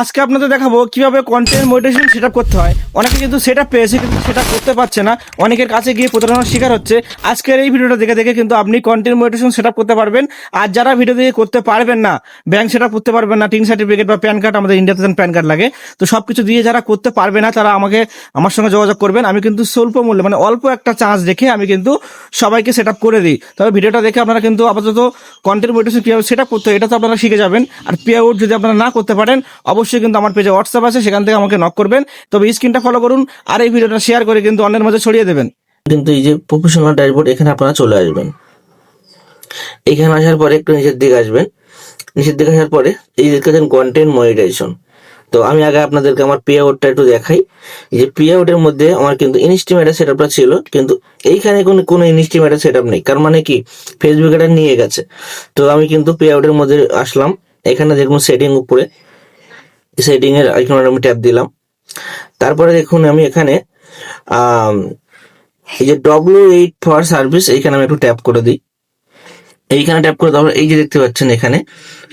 আজকে আপনাদের দেখাবো কীভাবে কন্টেন্ট মোটিভেশন সেট করতে হয়। অনেকে কিন্তু সেট আপ পেয়েছে, কিন্তু সেটা করতে পারছে না। অনেকের কাছে গিয়ে প্রতারণার শিকার হচ্ছে। আজকের এই ভিডিওটা দেখে দেখে কিন্তু আপনি কন্টেন্ট মোটিভেশন সেট করতে পারবেন। আর যারা ভিডিও দেখে করতে পারবেন না ব্যাংক সেট করতে পারবেন না, টিন সার্টিফিকেট বা প্যান কার্ড আমাদের ইন্ডিয়াতে প্যান কার্ড লাগে। তো সব কিছু দিয়ে যারা করতে পারবে না, তারা আমাকে, আমার সঙ্গে যোগাযোগ করবেন। আমি কিন্তু স্বল্প মূল্যে মানে অল্প একটা চান্স দেখে আমি কিন্তু সবাইকে সেট করে দিই। তবে ভিডিওটা দেখে আপনারা কিন্তু আপাতত কন্টেন্ট মোটিভেশন কীভাবে সেট করতে হয়, এটা তো আপনারা শিখে যাবেন। আর পে আউট যদি আপনারা না করতে পারেন, অবশ্যই কিন্তু আমার পেজে হোয়াটসঅ্যাপ আছে, সেখান থেকে আমাকে নক করবেন। তবে স্ক্রিনটা ফলো করুন আর এই ভিডিওটা শেয়ার করে কিন্তু অন্যের মাঝে ছড়িয়ে দেবেন। কিন্তু এই যে প্রফেশনাল ড্যাশবোর্ড এখানে আপনারা চলে আসবেন। এখানে আসার পরে একটু নিচের দিকে আসবেন। নিচের দিকে আসার পরে এই দেখেছেন কন্টেন্ট মনিটাইজেশন তো আমি আগে আপনাদেরকে আমার পে আউটটা একটু দেখাই। যে পে আউটের মধ্যে আমার কিন্তু ইনস্টিমেটার সেট আপটা ছিল, কিন্তু এইখানে কোনো কোনো ইনস্টিমেটার সেট আপ নেই। কার মানে কি? ফেসবুক এটা নিয়ে গেছে। তো আমি কিন্তু পে আউটের মধ্যে আসলাম। এখানে দেখুন সেটিং উপরে। সেটিং এর আইকনে আমি ট্যাপ দিলাম। তারপরে দেখুন আমি এখানে এই যে ডব্লিউ এইট ফর সার্ভিস এইখানে আমি একটু ট্যাপ করে দিই। এইখানে ট্যাপ করে তারপর এই যে দেখতে পাচ্ছেন এখানে,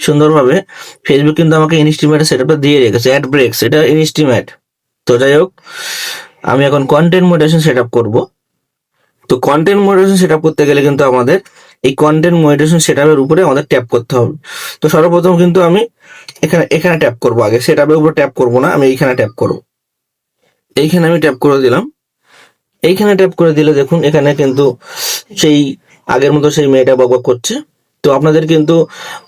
সুন্দরভাবে ফেসবুক কিন্তু আমাকে ইনস্টিমেটের সেটআপটা দিয়ে রেখেছে অ্যাড ব্রেকস এটা ইনস্টিমেট তো যাই হোক, আমি এখন কন্টেন্ট মোডেশন সেট আপ করব। তো কন্টেন্ট মোডেশন সেট করতে গেলে কিন্তু আমাদের এই কন্টেন্ট মোডেশন সেট উপরে আমাদের ট্যাপ করতে হবে। তো সর্বপ্রথম কিন্তু আমি এখানে এখানে ট্যাপ করব আগে। সেট আপের উপর ট্যাপ করব না, আমি এইখানে ট্যাপ করব। এইখানে আমি ট্যাপ করে দিলাম। এইখানে ট্যাপ করে দিলে দেখুন, এখানে কিন্তু সেই আগের মতো সেই মেয়েটা বকবক করছে। তো আপনাদের কিন্তু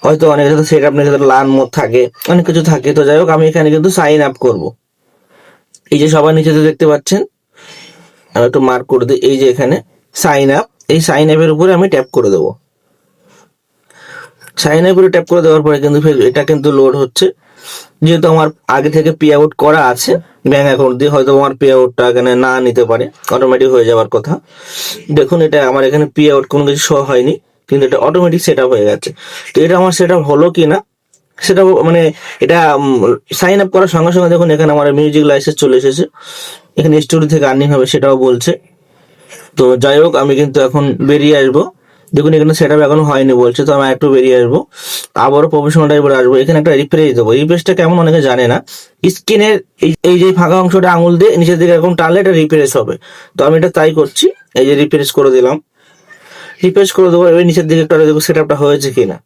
হয়তো অনেক সাথে সেট আপনার সাথে লান মোড থাকে, অনেক কিছু থাকে। তো যাই হোক, আমি এখানে কিন্তু সাইন আপ করব। এই যে সবার নিচেতে দেখতে পাচ্ছেন, আমি একটু মার্ক করে দিই। এই যে এখানে সাইন আপ এই সাইন আপের উপরে আমি ট্যাপ করে দেবো। সাইন আপ করে ট্যাপ করে দেওয়ার পরে কিন্তু এটা কিন্তু লোড হচ্ছে। যেহেতু আমার আগে থেকে পে আউট করা আছে ব্যাংক অ্যাকাউন্ট দিয়ে হয়তো আমার পে আউটটা এখানে না নিতে পারে অটোমেটিক হয়ে যাওয়ার কথা। দেখুন এটা আমার এখানে পে আউট কোনো কিছু শো হয়নি, কিন্তু এটা অটোমেটিক সেট হয়ে গেছে। তো এটা আমার সেট হলো কি না সেটা মানে এটা সাইন আপ করার সঙ্গে সঙ্গে দেখুন এখানে আমার মিউজিক লাইসেন্স চলে এসেছে। এখানে স্টোরি থেকে আর্নিং হবে সেটাও বলছে। তো যাই হোক, আমি কিন্তু এখন বেরিয়ে আসব। দেখুন, এখানে সেট আপ এখনও হয়নি বলছে, তো আমি একটু বেরিয়ে আসব। আবারও প্রফেশনাল টাইপের আসব। এখানে একটা রিফ্রেশ দেবো। রিফ্রেশটা কেমন অনেকে জানে না। স্ক্রিনের এই যে ফাঁকা অংশটা আঙুল দিয়ে নিচের দিকে এরকম টানলে এটা রিফ্রেশ হবে। তো আমি এটা তাই করছি। এই যে রিফ্রেশ করে দিলাম। রিফ্রেশ করে দেবো। এবার নিচের দিকে একটা দেখব সেট আপটা হয়েছে কিনা।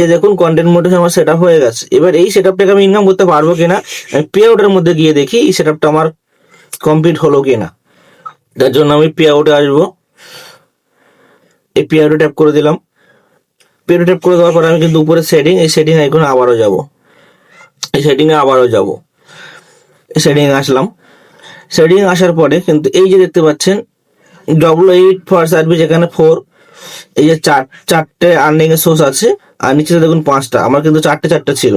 এই দেখুন কন্টেন্ট মোডে আমার সেট আপ হয়ে গেছে। এবার এই সেট আপটাকে আমি ইনকাম করতে পারব কিনা, আমি পে আউটের মধ্যে গিয়ে দেখি এই সেট আপটা আমার কমপ্লিট হলো কিনা। তার জন্য আমি পে আউটে আসব। এই পে আউটে ট্যাপ করে দিলাম। পে আউটে ট্যাপ করে দেওয়ার পরে আমি কিন্তু উপরে সেটিং এই সেটিং আইকনে আবারও যাব। এই সেটিং এ আবারও যাব। এই সেটিং আসলাম। সেটিং আসার পরে কিন্তু এই যে দেখতে পাচ্ছেন ডব্লিউ এইট ফর সার্ভিস এখানে ফোর এই যে চার, চারটে আর্নিং এর সোর্স আছে, আর নিচেতে দেখুন পাঁচটা। আমার কিন্তু চারটে চারটে ছিল।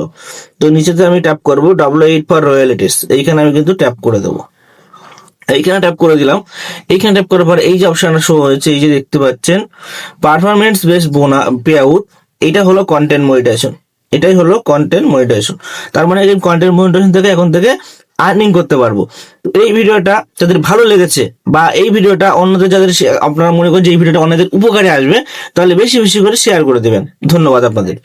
তো নিচেতে আমি ট্যাপ করব ডাব্লিউ এইট ফর রয়্যালিটিস এইখানে আমি কিন্তু ট্যাপ করে দেবো। এইখানে ট্যাপ করে দিলাম। এইখানে ট্যাপ করার পর এই যে অপশনটা শো হয়েছে, এই যে দেখতে পাচ্ছেন performance base bonus pay out এটা হলো কন্টেন্ট মনিটাইজেশন এটাই হলো কন্টেন্ট মনিটাইজেশন তার মানে এই কন্টেন্ট মনিটাইজেশন থেকে এখন থেকে আর্নিং করতে পারব। এই ভিডিওটা যাদের ভালো লেগেছে বা এই ভিডিওটা অন্যদের যাদের আপনারা মনে করেন যে এই ভিডিওটা অন্যদের উপকারে আসবে, তাহলে বেশি বেশি করে শেয়ার করে দেবেন। ধন্যবাদ আপনাদের।